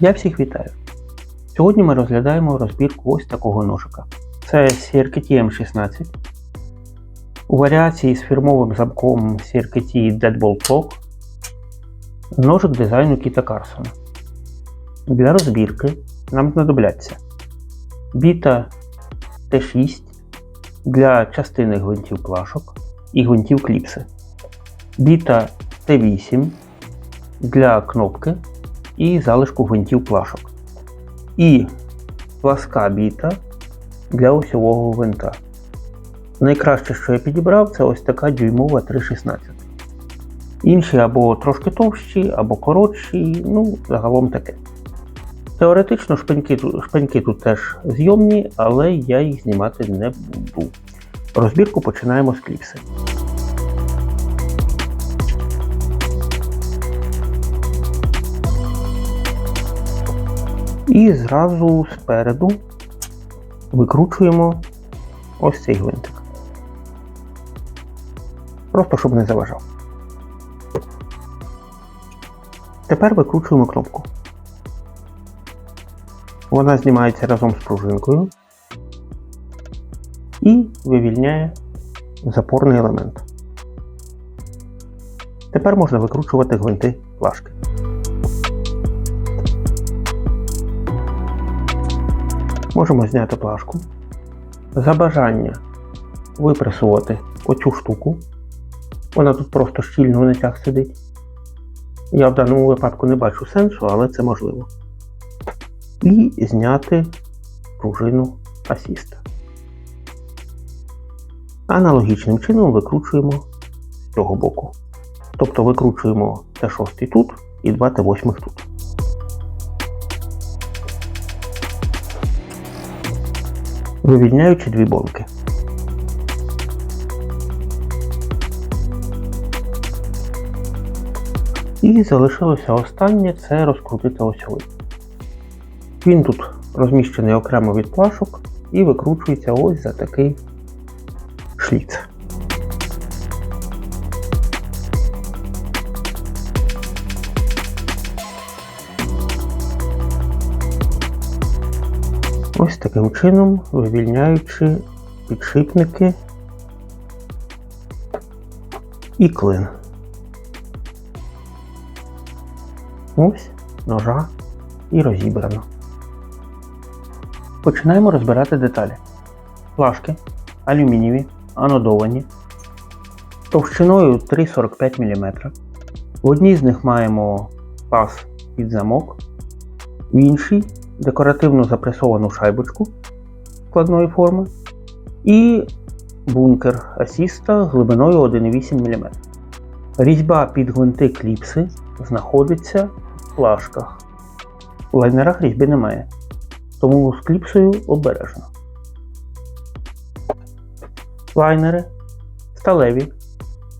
Я всіх вітаю! Сьогодні ми розглядаємо розбірку ось такого ножика. Це CRKT M16. У варіації з фірмовим замком CRKT Deadbolt Lock ножик дизайну Кіта Карсона. Для розбірки нам знадобляться біта Т6 для частини гвинтів плашок і гвинтів кліпси, біта Т8 для кнопки і залишку гвинтів плашок. І пласка біта для осьового гвинта. Найкраще, що я підібрав, це ось така дюймова 3,16. Інші або трошки товщі, або коротші, ну, загалом таке. Теоретично шпиньки, шпиньки тут теж зйомні, але я їх знімати не буду. Розбірку починаємо з кліпси. І зразу спереду викручуємо ось цей гвинтик. Просто щоб не заважав. Тепер викручуємо кнопку. Вона знімається разом з пружинкою і вивільняє запорний елемент. Тепер можна викручувати гвинти плашки. Можемо зняти плашку. За бажання випресувати оцю штуку. Вона тут просто щільно в натяг сидить. Я в даному випадку не бачу сенсу, але це можливо. І зняти пружину асіста. Аналогічним чином викручуємо з цього боку. Тобто викручуємо Т6 тут і 2 Т8 тут. Вивільняючи дві болки. І залишилося останнє це розкрутити осьовий. Він тут розміщений окремо від плашок і викручується ось за такий шліц. Ось таким чином вивільняючи підшипники і клин. Ось ножа і розібрано. Починаємо розбирати деталі. Плашки алюмінієві, анодовані, товщиною 3,45 мм. В одній з них маємо паз під замок, в іншій декоративно запресовану шайбочку складної форми і бункер асіста глибиною 1,8 мм. Різьба під гвинти кліпси знаходиться в плашках. У лайнерах різьби немає, тому з кліпсою обережно. Лайнери сталеві,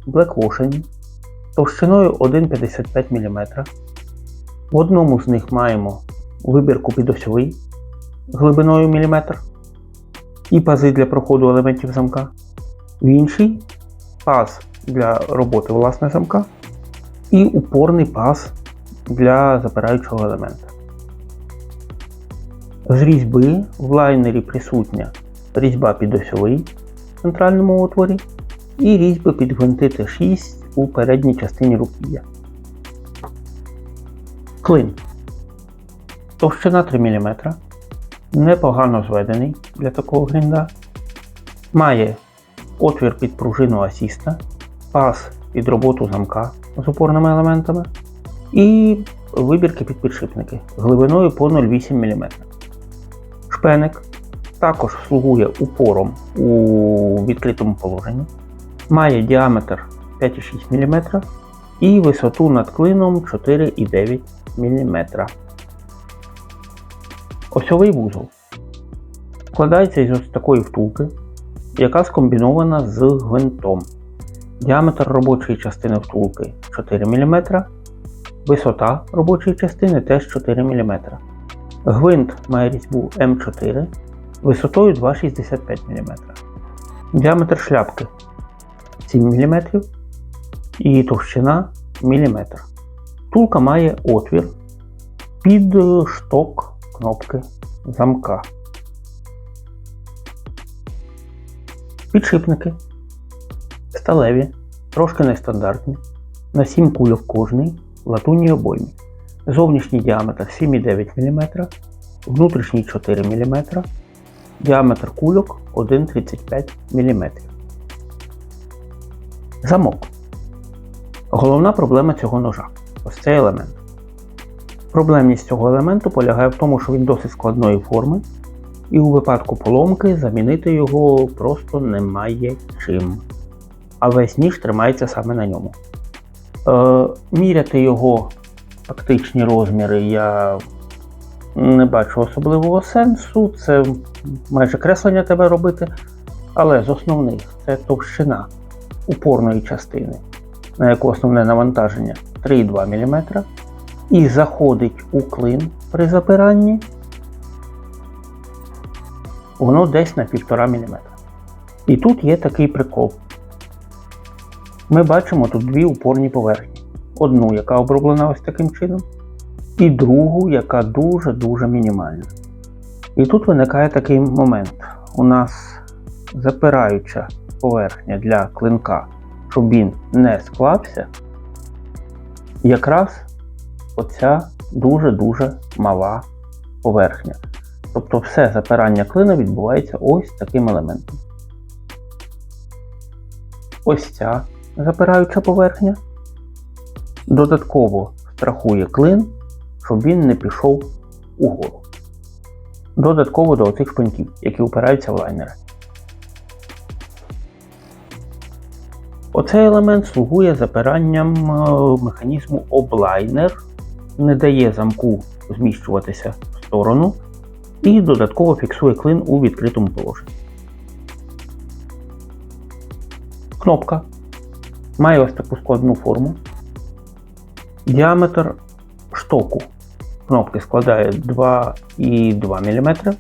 блеквошені товщиною 1,55 мм. В одному з них маємо вибірку підосьовий глибиною міліметр і пази для проходу елементів замка. В інший паз для роботи власне замка і упорний паз для запираючого елемента. З різьби в лайнері присутня різьба під осьовий в центральному отворі і різьби під гвинти Т6 у передній частині руків'я. Клин. Товщина 3 мм. Непогано зведений для такого гринда. Має отвір під пружину асіста, паз під роботу замка з опорними елементами і вибірки під підшипники глибиною по 0,8 мм. Шпеник також слугує упором у відкритому положенні. Має діаметр 5,6 мм і висоту над клином 4,9 мм. Осьовий вузол складається із ось такої втулки, яка скомбінована з гвинтом. Діаметр робочої частини втулки 4 мм, висота робочої частини теж 4 мм. Гвинт має різьбу М4 висотою 2,65 мм. Діаметр шляпки 7 мм і товщина мм. Втулка має отвір під шток кнопки замка. Підшипники сталеві, трошки нестандартні, на 7 кульок кожний, латунній обоймі. Зовнішній діаметр 7,9 мм, внутрішній 4 мм, діаметр кульок 1,35 мм. Замок. Головна проблема цього ножа ось цей елемент. Проблемність цього елементу полягає в тому, що він досить складної форми, і у випадку поломки замінити його просто немає чим. А весь ніж тримається саме на ньому. Е, міряти його фактичні розміри я не бачу особливого сенсу. Це майже креслення тебе робити. Але з основних це товщина упорної частини, на яку основне навантаження 3,2 мм, і заходить у клин при запиранні, воно десь на 1,5 мм. І тут є такий прикол. Ми бачимо тут дві упорні поверхні. Одну, яка оброблена ось таким чином, і другу, яка дуже-дуже мінімальна. І тут виникає такий момент. У нас запираюча поверхня для клинка, щоб він не склався, якраз оця дуже-дуже мала поверхня. Тобто все запирання клина відбувається ось таким елементом. Ось ця запираюча поверхня. Додатково страхує клин, щоб він не пішов угору. Додатково до оцих шпиньків, які упираються в лайнери. Оцей елемент слугує запиранням е, механізму облайнер, не дає замку зміщуватися в сторону і додатково фіксує клин у відкритому положенні. Кнопка має ось таку складну форму. Діаметр штоку кнопки складає 2,2 мм,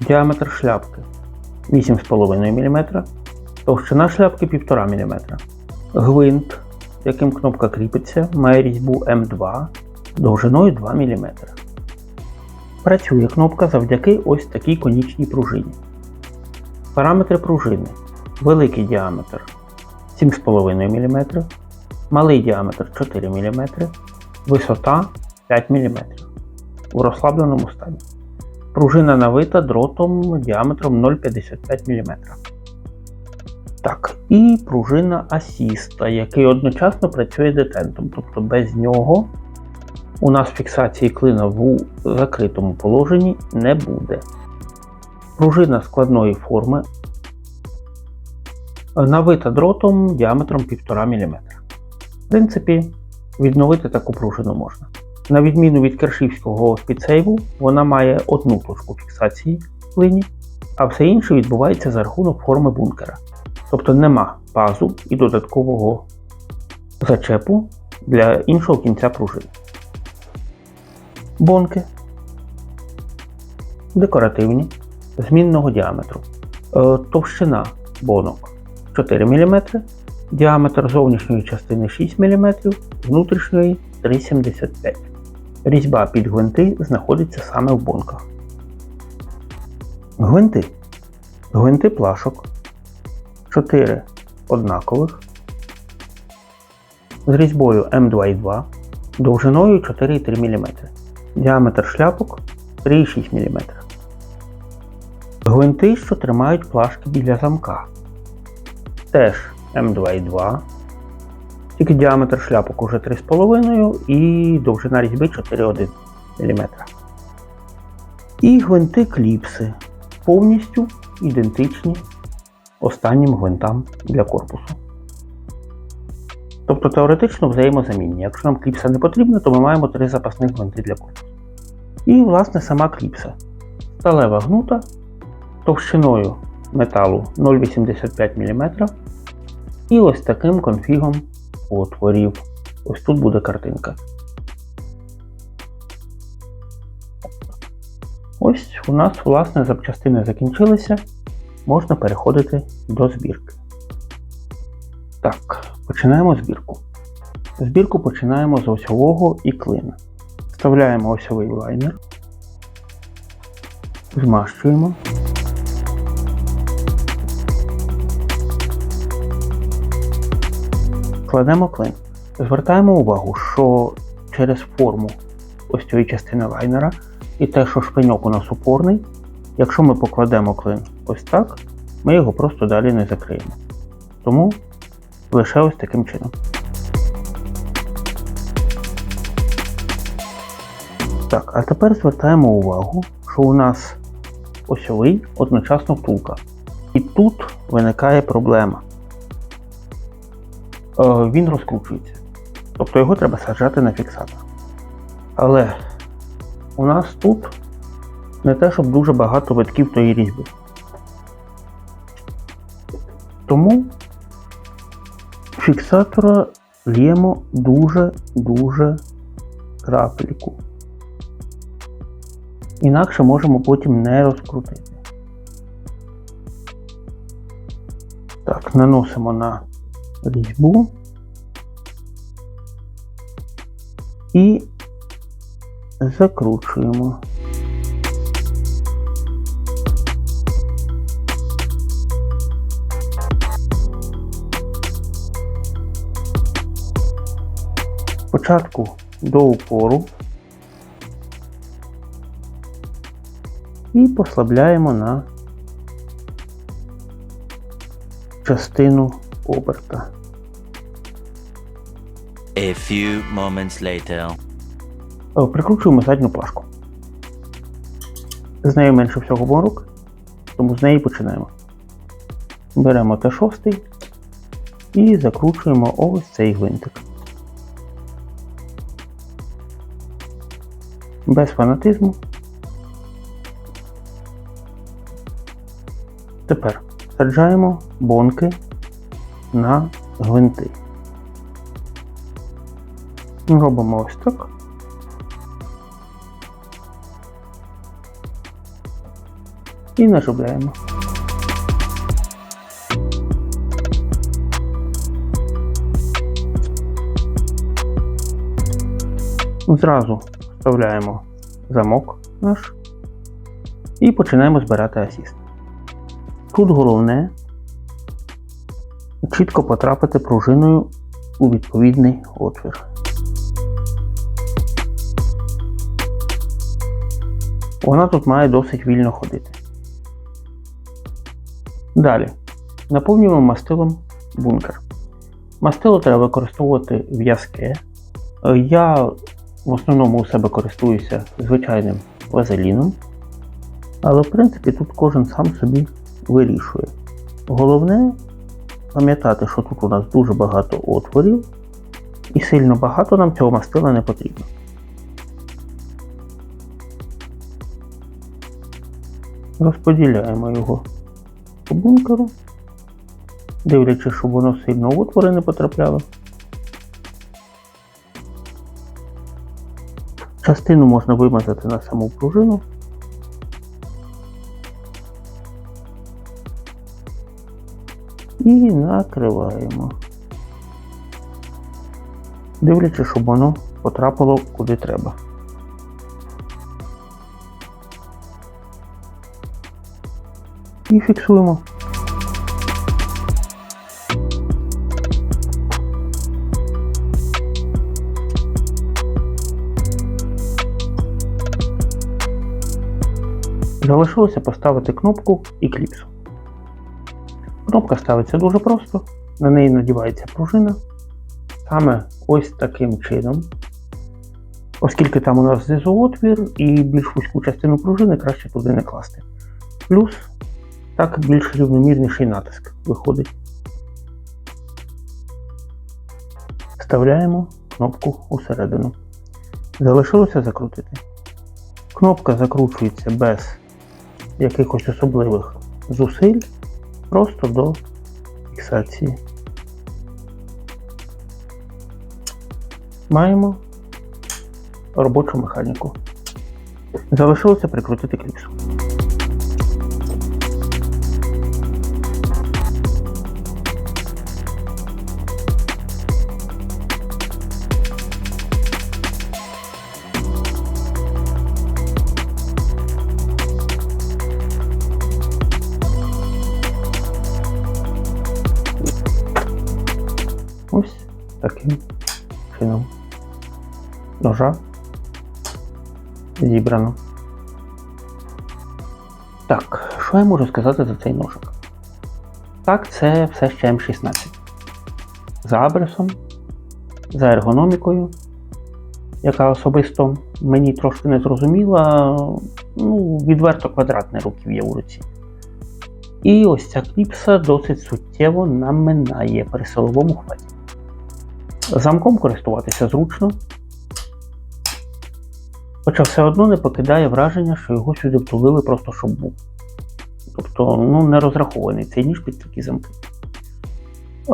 діаметр шляпки 8,5 мм, товщина шляпки 1,5 мм. Гвинт, яким кнопка кріпиться, має різьбу М2 довжиною 2 мм. Працює кнопка завдяки ось такій конічній пружині. Параметри пружини. Великий діаметр 7,5 мм, малий діаметр 4 мм, висота 5 мм у розслабленому стані. Пружина навита дротом діаметром 0,55 мм. Так, і пружина асіста, який одночасно працює детентом. Тобто без нього у нас фіксації клина в закритому положенні не буде. Пружина складної форми навита дротом діаметром 1,5 мм. В принципі, відновити таку пружину можна. На відміну від кершівського спідсейву, вона має одну точку фіксації клині, а все інше відбувається за рахунок форми бункера. Тобто нема пазу і додаткового зачепу для іншого кінця пружини. Бонки декоративні змінного діаметру. Е, товщина бонок 4 мм, діаметр зовнішньої частини 6 мм, внутрішньої 3,75 Різьба під гвинти знаходиться саме в бонках. Гвинти. Гвинти плашок 4 однакових з різьбою М2,2 довжиною 4,3 мм. Діаметр шляпок 3,6 мм. Гвинти, що тримають плашки біля замка. Теж М2,2. Тільки діаметр шляпок уже 3,5 і довжина різьби 4,1 мм. І гвинти кліпси повністю ідентичні останнім гвинтам для корпусу. Тобто теоретично взаємозамінні. Якщо нам кліпса не потрібна, то ми маємо три запасних гвинти для корпусу. І, власне, сама кліпса. Сталева гнута товщиною металу 0,85 мм. І ось таким конфігом отворів. Ось тут буде картинка. Ось у нас, власне, запчастини закінчилися можна переходити до збірки. Так, починаємо збірку. Збірку починаємо з осьового і клина. Вставляємо осьовий лайнер. Змащуємо. Кладемо клин. Звертаємо увагу, що через форму ось цієї частини лайнера і те, що шпиньок у нас упорний, якщо ми покладемо клин ось так, ми його просто далі не закриємо. Тому лише ось таким чином. Так, а тепер звертаємо увагу, що у нас осьовий одночасно втулка. І тут виникає проблема. Е, Він розкручується. Тобто його треба саджати на фіксатор. Але у нас тут не те, щоб дуже багато витків тої різьби. Тому фіксатора лємо дуже-дуже крапельку. Інакше можемо потім не розкрутити. Так, наносимо на різьбу і закручуємо. Спочатку до упору і послабляємо на частину оберта. A few moments later. Прикручуємо задню плашку. З нею менше всього помилок, тому з неї починаємо. Беремо Т6 і закручуємо ось цей гвинтик. Без фанатизму. Тепер саджаємо бонки на гвинти. Робимо ось так. І наживляємо. Зразу вставляємо замок наш і починаємо збирати асіст. Тут головне чітко потрапити пружиною у відповідний отвір. Вона тут має досить вільно ходити. Далі наповнюємо мастилом бункер. Мастило треба використовувати в'язке. Я в основному у себе користуюся звичайним вазеліном. Але в принципі тут кожен сам собі вирішує. Головне пам'ятати, що тут у нас дуже багато отворів, і сильно багато нам цього мастила не потрібно. Розподіляємо його по бункеру, дивлячись, щоб воно сильно в отвори не потрапляло. Частину можна вимазати на саму пружину. І накриваємо. Дивлячись, щоб воно потрапило куди треба. І фіксуємо. Залишилося поставити кнопку і кліпсу. Кнопка ставиться дуже просто, на неї надівається пружина. Саме ось таким чином. Оскільки там у нас знизу отвір і більш вузьку частину пружини краще туди не класти. Плюс так більш рівномірніший натиск виходить. Вставляємо кнопку усередину. Залишилося закрутити. Кнопка закручується без якихось особливих зусиль, просто до фіксації. Маємо робочу механіку. Залишилося прикрутити кліпсу. Ножа зібрано. Так, що я можу сказати за цей ножик? Так, це все ще М16. За абресом, за ергономікою, яка особисто мені трошки не зрозуміла, ну, відверто квадратне руків'я у руці. І ось ця кліпса досить суттєво наминає при силовому хваті. Замком користуватися зручно, хоча все одно не покидає враження, що його сюди втулили просто щоб був. Тобто ну, не розрахований цей ніж під такі замки. Е,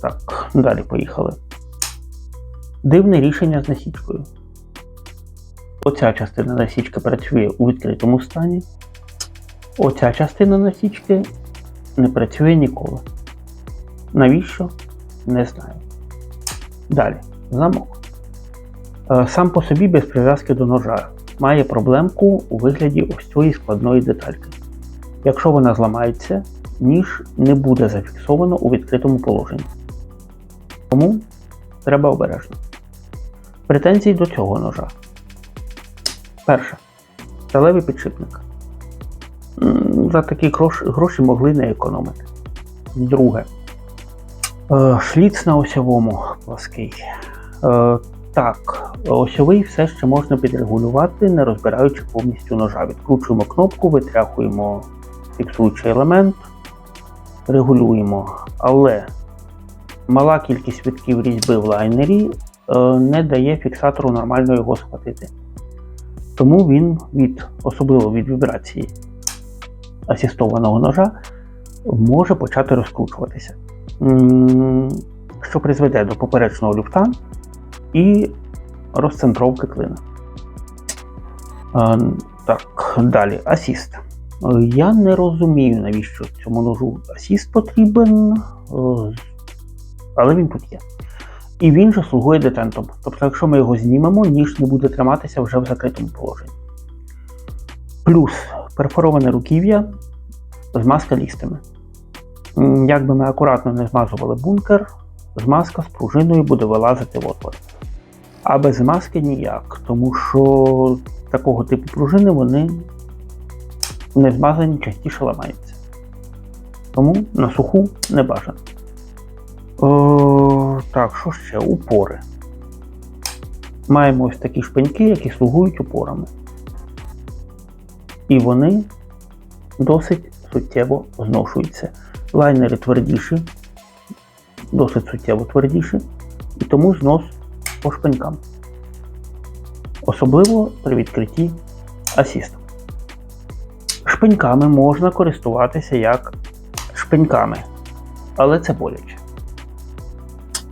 так, далі поїхали. Дивне рішення з насічкою. Оця частина насічки працює у відкритому стані. Оця частина насічки не працює ніколи. Навіщо? Не знаю. Далі. Замок. Е, Сам по собі без прив'язки до ножа має проблемку у вигляді ось цієї складної детальки. Якщо вона зламається, ніж не буде зафіксовано у відкритому положенні. Тому треба обережно. Претензії до цього ножа. Перше. Сталевий підшипник. За такі гроші, могли не економити. Друге. Е, Шліц на осьовому плаский. Так, осьовий все ще можна підрегулювати, не розбираючи повністю ножа. Відкручуємо кнопку, витряхуємо фіксуючий елемент, регулюємо. Але мала кількість витків різьби в лайнері е, не дає фіксатору нормально його схватити. Тому він від, особливо від вібрації асістованого ножа, може почати розкручуватися, що призведе до поперечного люфта і розцентровки клина. Так, далі асіст. Я не розумію, навіщо цьому ножу асіст потрібен, е, але він тут є. І він же слугує детентом. Тобто, якщо ми його знімемо, ніж не буде триматися вже в закритому положенні. Плюс перфороване руків'я змазка лістами. М, Як би ми акуратно не змазували бункер, змазка з пружиною буде вилазити в отвор. А без змазки ніяк, тому що такого типу пружини вони не змазані частіше ламаються. Тому на суху не бажано. О, так, що ще? Упори. Маємо ось такі шпеньки, які слугують упорами. І вони досить суттєво зношуються. Лайнери твердіші, досить суттєво твердіші, і тому знос по шпенькам. Особливо при відкритті асісту. Шпеньками можна користуватися як шпеньками, але це боляче.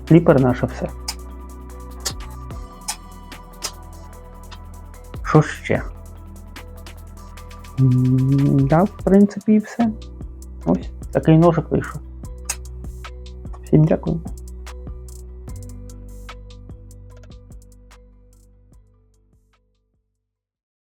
Кліпер наше все. Що ще? Да, в принципі, і все. Ось такий ножик вийшов. Всім дякую.